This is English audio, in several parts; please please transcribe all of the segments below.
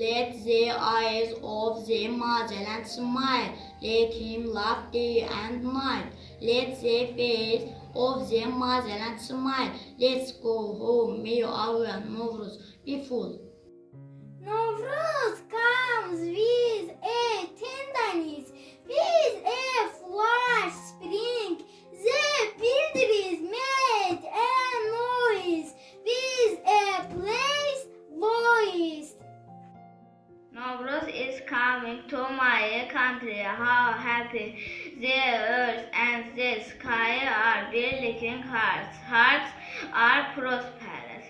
Let the eyes of the Magellan smile. Let him laugh day and night. Let the face of the Magellan smile. Let's go home. May our Novruz be full. Novruz is coming to my country. How happy the earth and the sky are building hearts. Hearts are prosperous.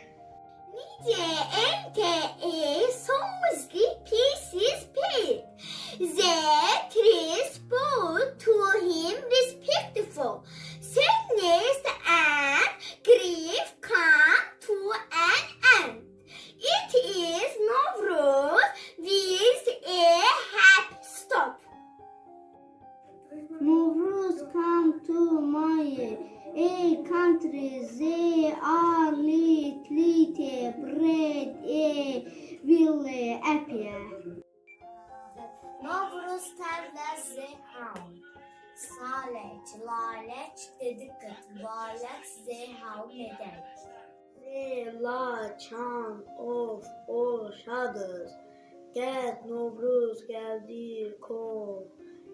Nice ente e somuzli pieces paid. The Novruz come to my a country. They are lit, lit, bread, a will appear. Novruz terler zehav. Saleç, laleç, dedikat, valeç, zehav medek. The la charm of all shadows. Get Novruz geldi ko.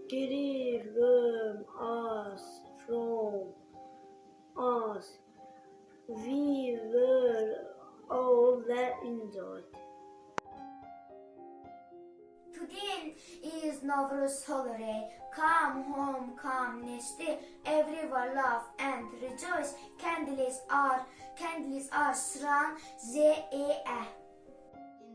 Grief room us from us. We were all that enjoyed. Today is Novruz holiday. Come home, come Neshti. Everyone laugh and rejoice. Candles are, candles are strong. Ze e eh.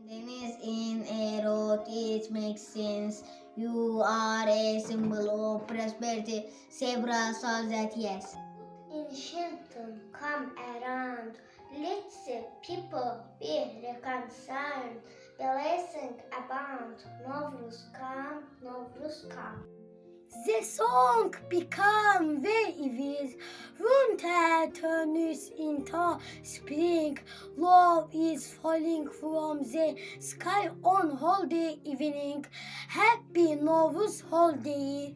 Deniz in a road, it makes sense. You are a symbol of prosperity. Zebra saw that, yes. Ancient come around. Let the people be reconciled. Blessing abound. Novruz come, Novruz come. The song become waves, winter turns into spring. Love is falling from the sky on holiday evening. Happy novus holiday.